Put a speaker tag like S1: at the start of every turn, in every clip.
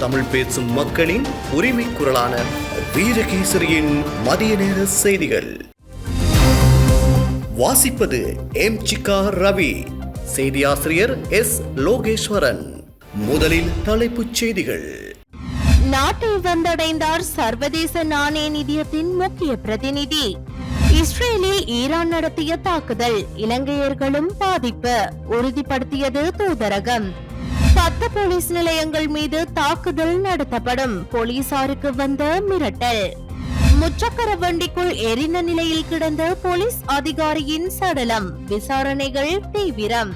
S1: தமிழ் பேசும் மக்களின் உரிமை குரலான வீரகேசரியின் மதிய நேர செய்திகள். வாசிப்பது எம் சிக்கா ரவி. செய்தியாசிரியர் எஸ் லோகேஸ்வரன். முதலில் தலைப்புச் செய்திகள்.
S2: நாட்டை வந்தடைந்தார் சர்வதேச நாணய நிதியத்தின் முக்கிய பிரதிநிதி. இஸ்ரேலில் ஈரான் நடத்திய தாக்குதல் இலங்கையர்களும் பாதிப்பு உறுதிப்படுத்தியது தூதரகம். பத்து போலீஸ் நிலையங்கள் மீது தாக்குதல் நடத்தப்படும். போலீசாருக்கு வந்த மிரட்டல். முச்சக்கர வண்டிக்குள் எரிந்த நிலையில் கிடந்த போலீஸ் அதிகாரியின் சடலம். விசாரணைகள் தீவிரம்.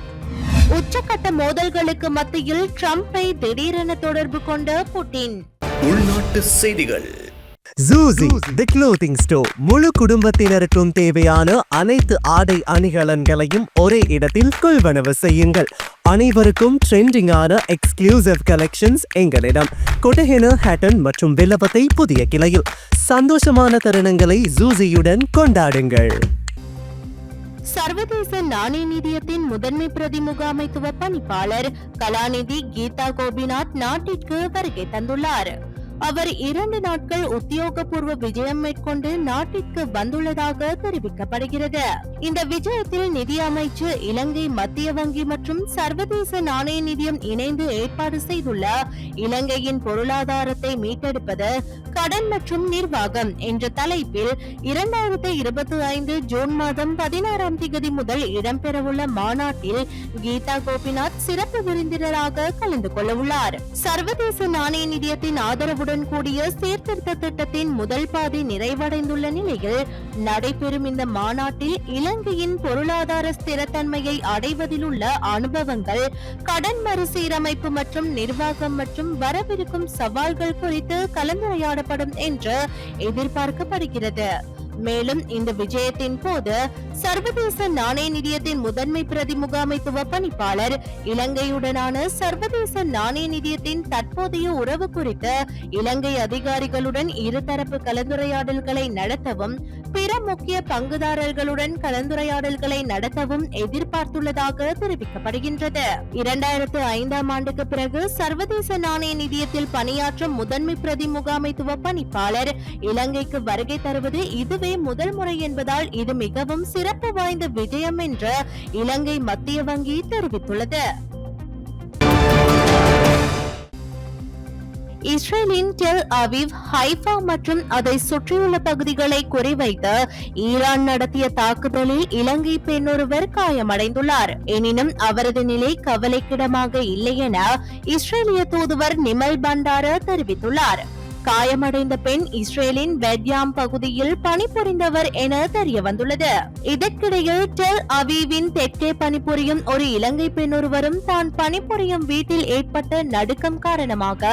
S2: உச்சக்கட்ட மோதல்களுக்கு மத்தியில் ட்ரம்பை திடீரென தொடர்பு கொண்ட புட்டின்.
S1: உள்நாட்டு செய்திகள்.
S3: ஜூசி தி க்ளோத்திங் ஸ்டோர் முழு குடும்பத்தினருக்கும் தேவையான அனைத்து ஆடை அணிகலன்களையும் ஒரே இடத்தில் கொள்வனவு செய்யுங்கள். அனைவருக்கும் ட்ரெண்டிங்கான எக்ஸ்க்ளூசிவ் கலெக்ஷன்ஸ் எங்களிடம். கொட்டஹென ஹேட்டன் மற்றும் வில்லபத்தை புதிய கிளையில். சந்தோஷமான தருணங்களை ஜூசியுடன் கொண்டாடுங்கள்.
S2: சர்வதேச நாணய நிதியத்தின் முதன்மை பிரதி முகாமைத்துவ பணிப்பாளர் கலாநிதி கீதா கோபிநாத் நாட்டிற்கு வருகை தந்துள்ளார். அவர் இரண்டு நாட்கள் உத்தியோகபூர்வ விஜயம் மேற்கொண்டு நாட்டிற்கு வந்துள்ளதாக தெரிவிக்கப்படுகிறது. இந்த விஜயத்தில் நிதி அமைச்சு இலங்கை மத்திய வங்கி மற்றும் சர்வதேச நாணய நிதியம் இணைந்து ஏற்பாடு செய்துள்ள இலங்கையின் பொருளாதாரத்தை மீட்டெடுப்பது கடன் மற்றும் நிர்வாகம் என்ற தலைப்பில் இரண்டாயிரத்தி இருபத்தி ஐந்து ஜூன் மாதம் பதினாறாம் தேதி முதல் இடம்பெறவுள்ள மாநாட்டில் கீதா கோபிநாத் சிறப்பு விருந்தினராக கலந்து கொள்ள உள்ளார் சர்வதேச நாணய நிதியத்தின் ஆதரவு ஆதரவுடன் கூடிய சீர்திருத்த திட்டத்தின் முதல் பாதி நிறைவடைந்துள்ள நிலையில் நடைபெறும் இந்த மாநாட்டில் இலங்கையின் பொருளாதார ஸ்திரத்தன்மையை அடைவதில் உள்ள அனுபவங்கள் கடன் மறுசீரமைப்பு மற்றும் நிர்வாகம் மற்றும் வரவிருக்கும் சவால்கள் குறித்து கலந்துரையாடப்படும் என்று எதிர்பார்க்கப்படுகிறது. மேலும் இந்த விஜயத்தின் போது சர்வதேச நாணய நிதியத்தின் முதன்மை பிரதி முகாமைத்துவ பணிப்பாளர் இலங்கையுடனான சர்வதேச நாணய நிதியத்தின் தற்போதைய உறவு குறித்து இலங்கை அதிகாரிகளுடன் இருதரப்பு கலந்துரையாடல்களை நடத்தவும் முக்கிய பங்குதாரர்களுடன் கலந்துரையாடல்களை நடத்தவும் எதிர்பார்த்துள்ளதாக தெரிவிக்கப்படுகின்றது. இரண்டாயிரத்து ஐந்தாம் ஆண்டுக்கு பிறகு சர்வதேச நாணய நிதியத்தில் பணியாற்றும் முதன்மை பிரதி முகாமைத்துவ பணிப்பாளர் இலங்கைக்கு வருகை தருவது இதுவே முதல் முறை என்பதால் இது மிகவும் சிறப்பு வாய்ந்த விஜயம் என்று இலங்கை மத்திய வங்கி தெரிவித்துள்ளது. இஸ்ரேலின் டெல் அவிவ் ஹைஃபா மற்றும் அதை சுற்றியுள்ள பகுதிகளை குறிவைத்து ஈரான் நடத்திய தாக்குதலில் இலங்கை பெண்ணொருவர் காயமடைந்துள்ளார். எனினும் அவரது நிலை கவலைக்கிடமாக இல்லை என இஸ்ரேலிய தூதுவர் நிமல் பண்டார தெரிவித்துள்ளார். காயமடைந்த பெண் இஸ்ரேலின் பெட்யாம் பகுதியில் பணிபுரிந்தவர் என தெரிய வந்துள்ளது இதற்கிடையில் டெல் அவீவின் தெற்கே பணிபுரியும் ஒரு இலங்கை பெண் ஒருவரும் தான் பணிபுரியும் வீட்டில் ஏற்பட்ட நடுக்கம் காரணமாக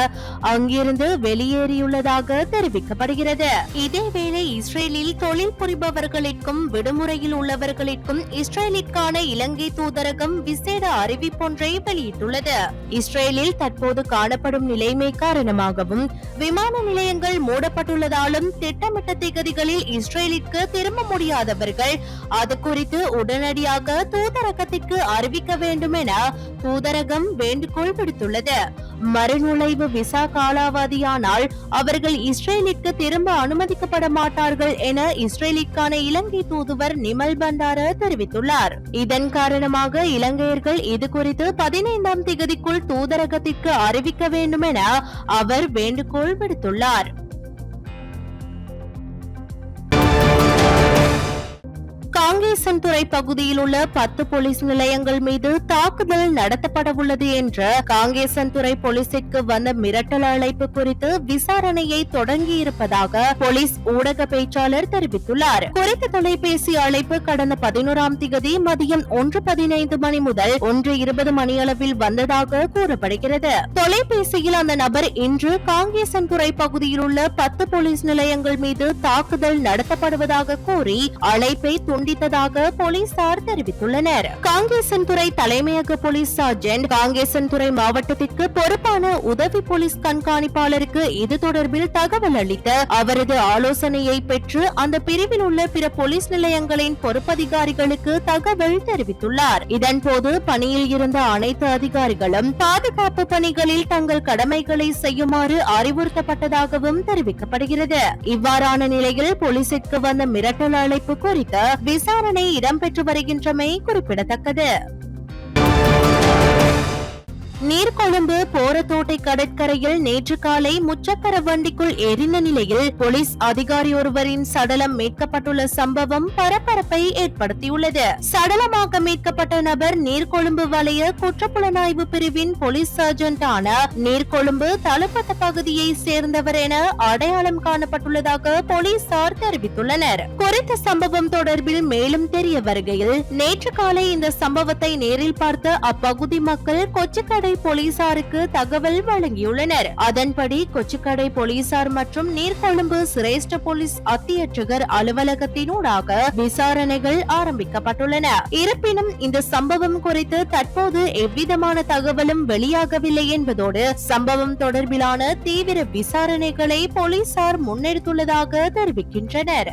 S2: அங்கிருந்து வெளியேறியுள்ளதாக தெரிவிக்கப்படுகிறது. இதேவேளை இஸ்ரேலில் தொழில் புரிபவர்களுக்கும் விடுமுறையில் உள்ளவர்களுக்கும் இஸ்ரேலிற்கான இலங்கை தூதரகம் விசேட அறிவிப்பொன்றை வெளியிட்டுள்ளது. இஸ்ரேலில் தற்போது காணப்படும் நிலைமை காரணமாகவும் விமான நிலையங்கள் மூடப்பட்டுள்ளதாலும் திட்டமிட்ட திகதிகளில் இஸ்ரேலிற்கு திரும்ப முடியாதவர்கள். அது குறித்து உடனடியாக தூதரகத்திற்கு அறிவிக்க வேண்டும் என தூதரகம் வேண்டுகோள் விடுத்துள்ளது. மறுநுழைவு விசா காலாவதியானால் அவர்கள் இஸ்ரேலுக்கு திரும்ப அனுமதிக்கப்பட மாட்டார்கள் என இஸ்ரேலுக்கான இலங்கை தூதுவர் நிமல் பண்டார தெரிவித்துள்ளார். இதன் காரணமாக இலங்கையர்கள் இது குறித்து பதினைந்தாம் திகதிக்குள் தூதரகத்திற்கு அறிவிக்க வேண்டும் என அவர் வேண்டுகோள் விடுத்துள்ளார். காங்கேசன்துறை பகுதியில் உள்ள பத்து போலீஸ் நிலையங்கள் மீது தாக்குதல் நடத்தப்படவுள்ளது என்ற காங்கேசன்துறை போலீசிற்கு வந்த மிரட்டல் அழைப்பு குறித்து விசாரணையை தொடங்கியிருப்பதாக போலீஸ் ஊடக பேச்சாளர் தெரிவித்துள்ளார். குறித்த தொலைபேசி அழைப்பு கடந்த பதினோராம் திகதி மதியம் ஒன்று பதினைந்து மணி முதல் ஒன்று இருபது மணியளவில் வந்ததாக கூறப்படுகிறது. தொலைபேசியில் அந்த நபர் இன்று காங்கேசன்துறை பகுதியில் உள்ள பத்து போலீஸ் நிலையங்கள் மீது தாக்குதல் நடத்தப்படுவதாக கூறி அழைப்பை துண்டித்து வைத்ததாக போலீசார் தெரிவித்துள்ளனர். காங்கேசன் துறை தலைமையக போலீஸ் சார்ஜென்ட் காங்கேசன் துறை மாவட்டத்திற்கு பொறுப்பான உதவி போலீஸ் கண்காணிப்பாளருக்கு இது தொடர்பில் தகவல் அளித்த அவரது ஆலோசனையை பெற்று அந்த பிரிவில் உள்ள பிற போலீஸ் நிலையங்களின் பொறுப்பதிகாரிகளுக்கு தகவல் தெரிவித்துள்ளார். இதன்போது பணியில் இருந்த அனைத்து அதிகாரிகளும் பாதுகாப்பு பணிகளில் தங்கள் கடமைகளை செய்யுமாறு அறிவுறுத்தப்பட்டதாகவும் தெரிவிக்கப்படுகிறது. இவ்வாறான நிலையில் போலீசிற்கு வந்த மிரட்டல் அழைப்பு குறித்த விசாரணை இடம்பெற்று வருகின்றமை குறிப்பிடத்தக்கது. நீர்கொழும்பு போரத்தோட்டை கடற்கரையில் நேற்று காலை முச்சக்கர வண்டிக்குள் எரிந்த நிலையில் போலீஸ் அதிகாரி ஒருவரின் சடலம் மீட்கப்பட்டுள்ள சம்பவம் பரபரப்பை ஏற்படுத்தியுள்ளது. சடலமாக மீட்கப்பட்ட நபர் நீர்கொழும்பு வலய குற்றப்புலனாய்வு பிரிவின் போலீஸ் சர்ஜென்டான நீர்கொழும்பு தளப்பட்ட பகுதியை சேர்ந்தவர் என அடையாளம் காணப்பட்டுள்ளதாக போலீசார் தெரிவித்துள்ளனர். குறித்த சம்பவம் தொடர்பில் மேலும் தெரிய வருகையில் நேற்று காலை இந்த சம்பவத்தை நேரில் பார்த்த அப்பகுதி மக்கள் கொச்சிக்கடை கொச்சிக்கடை போலீசாருக்கு தகவல் வழங்கியுள்ளனர். அதன்படி கொச்சிக்கடை போலீசார் மற்றும் நீர்கொழும்பு சிரேஷ்ட போலீஸ் அத்தியட்சகர் அலுவலகத்தினூடாக விசாரணைகள் ஆரம்பிக்கப்பட்டுள்ளன. இருப்பினும் இந்த சம்பவம் குறித்து தற்போது எவ்விதமான தகவலும் வெளியாகவில்லை என்பதோடு சம்பவம் தொடர்பிலான தீவிர விசாரணைகளை போலீசார் முன்னெடுத்துள்ளதாக தெரிவிக்கின்றனர்.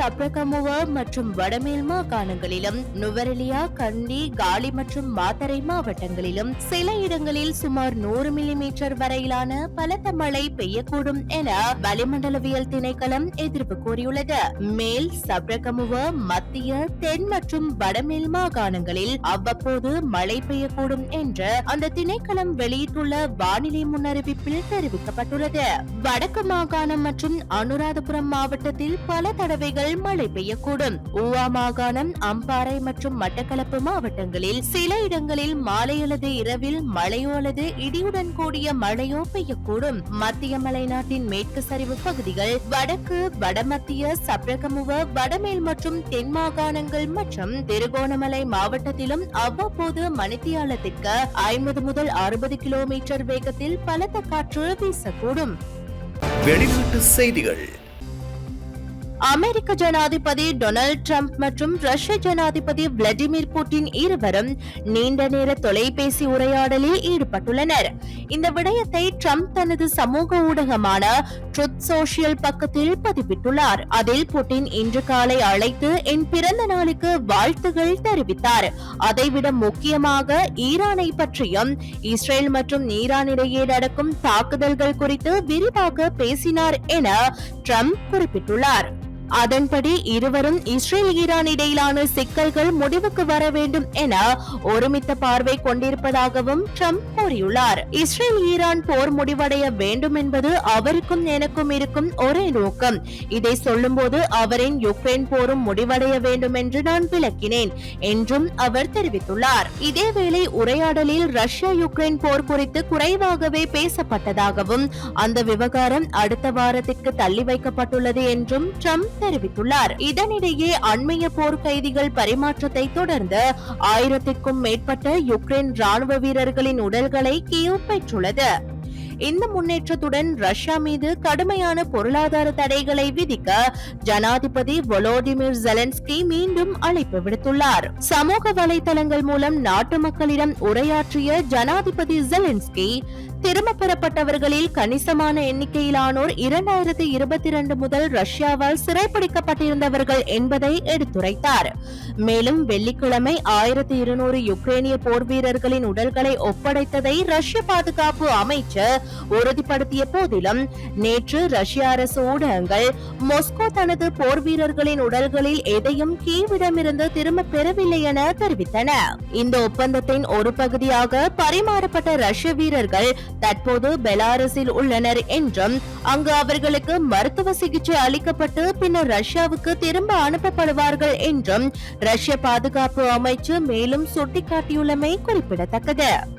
S2: சப்ரகமுவ மற்றும் வடமேல் மாகாணங்களிலும் நுவரெலியா கண்டி காலி மற்றும் மாத்தரை மாவட்டங்களிலும் சில இடங்களில் சுமார் நூறு மில்லிமீட்டர் வரையிலான பலத்த மழை பெய்யக்கூடும் என வளிமண்டலவியல் திணைக்களம் எதிர்ப்பு கூறியுள்ளது. மேல் சப்ரகமுவ மத்திய தென் மற்றும் வடமேல் மாகாணங்களில் அவ்வப்போது மழை பெய்யக்கூடும் என்று அந்த திணைக்களம் வெளியிட்டுள்ள வானிலை முன்னறிவிப்பில் தெரிவிக்கப்பட்டுள்ளது. வடக்கு மாகாணம் மற்றும் அனுராதபுரம் மாவட்டத்தில் பல தடவைகள் மழை பெய்யக்கூடும். ஊவா மாகாணம் அம்பாறை மற்றும் மட்டக்களப்பு மாவட்டங்களில் சில இடங்களில் மாலை அல்லது இரவில் மழையோ அல்லது இடியுடன் கூடிய மழையோ பெய்யக்கூடும். மத்திய மலைநாட்டின் மேற்கு சரிவு பகுதிகள் வடக்கு வடமத்திய சப்ரகமுவ வடமேல் மற்றும் தென் மாகாணங்கள் மற்றும் திருகோணமலை மாவட்டத்திலும் அவ்வப்போது மணித்தியாலத்திற்கு ஐம்பது முதல் அறுபது கிலோமீட்டர் வேகத்தில் பலத்த காற்று வீசக்கூடும்.
S1: வெளிநாட்டு செய்திகள்.
S2: அமெரிக்க ஜனாதிபதி டொனால்ட் ட்ரம்ப் மற்றும் ரஷ்ய ஜனாதிபதி விளாடிமிர் புட்டின் இருவரும் நீண்ட நேர தொலைபேசி உரையாடலில் ஈடுபட்டுள்ளனர். இந்த விடயத்தை ட்ரம்ப் தனது சமூக ஊடகமான ட்ருத் சோஷியல் பக்கத்தில் பதிவிட்டுள்ளார். அதில் புட்டின் இன்று காலை அழைத்து என் பிறந்த நாளுக்கு வாழ்த்துகள் தெரிவித்தார். அதைவிட முக்கியமாக ஈரானை பற்றியும் இஸ்ரேல் மற்றும் ஈரான் இடையே நடக்கும் தாக்குதல்கள் குறித்து விரிவாக பேசினார் என ட்ரம்ப் குறிப்பிட்டுள்ளார். அதன்படி இருவரும் இஸ்ரேல் ஈரான் இடையிலான சிக்கல்கள் முடிவுக்கு வர வேண்டும் என ஒருமித்த பார்வை கொண்டிருப்பதாகவும் ட்ரம்ப் கூறியுள்ளார். இஸ்ரேல் ஈரான் போர் முடிவடைய வேண்டும் என்பது அவருக்கும் எனக்கும் இருக்கும் ஒரே நோக்கம். இதை சொல்லும்போது அவரின் யுக்ரைன் போரும் முடிவடைய வேண்டும் என்று நான் விளக்கினேன் என்றும் அவர் தெரிவித்துள்ளார். இதேவேளை உரையாடலில் ரஷ்யா யுக்ரைன் போர் குறித்து குறைவாகவே பேசப்பட்டதாகவும் அந்த விவகாரம் அடுத்த வாரத்திற்கு தள்ளி வைக்கப்பட்டுள்ளது என்றும் ட்ரம்ப் தெரிவித்துள்ளார். இதனிடையே அண்மைய போர் கைதிகள் பரிமாற்றத்தை தொடர்ந்து ஆயிரத்திற்கும் மேற்பட்ட யுக்ரைன் ராணுவ வீரர்களின் உடல்களை கியூ பெற்றுள்ளது. இந்த முன்னேற்றத்துடன் ரஷ்யா மீது கடுமையான பொருளாதார தடைகளை விதிக்க ஜனாதிபதி வொலோடிமிர் ஜெலன்ஸ்கி மீண்டும் அழைப்பு விடுத்துள்ளார். சமூக வலைதளங்கள் மூலம் நாட்டு மக்களிடம் உரையாற்றிய ஜனாதிபதி ஜெலன்ஸ்கி திரும்ப பெறப்பட்டவர்களில் கணிசமான எண்ணிக்கையிலானோர் இரண்டாயிரத்தி இருபத்தி இரண்டு முதல் ரஷ்யாவால் சிறைப்பிடிக்கப்பட்டிருந்தவர்கள் என்பதை எடுத்துரைத்தார். மேலும் வெள்ளிக்கிழமை ஆயிரத்தி இருநூறு யுக்ரேனிய போர் வீரர்களின் உடல்களை ஒப்படைத்ததை ரஷ்ய பாதுகாப்பு அமைச்சர் உறுதிப்படுத்திய போதிலும் நேற்று ரஷ்ய அரசு ஊடகங்கள் மொஸ்கோ தனது போர் வீரர்களின் உடல்களில் எதையும் கீவிடமிருந்து திரும்ப பெறவில்லை என தெரிவித்தன. இந்த ஒப்பந்தத்தின் ஒரு பகுதியாக பரிமாறப்பட்ட ரஷ்ய வீரர்கள் தற்போது பெலாரஸில் உள்ளனர் என்றும் அங்கு அவர்களுக்கு மருத்துவ சிகிச்சை அளிக்கப்பட்டு பின்னர் ரஷ்யாவுக்கு திரும்ப அனுப்பப்படுவார்கள் என்றும் ரஷ்ய பாதுகாப்பு அமைச்சு மேலும் சுட்டிக்காட்டியுள்ளமை குறிப்பிடத்தக்கது.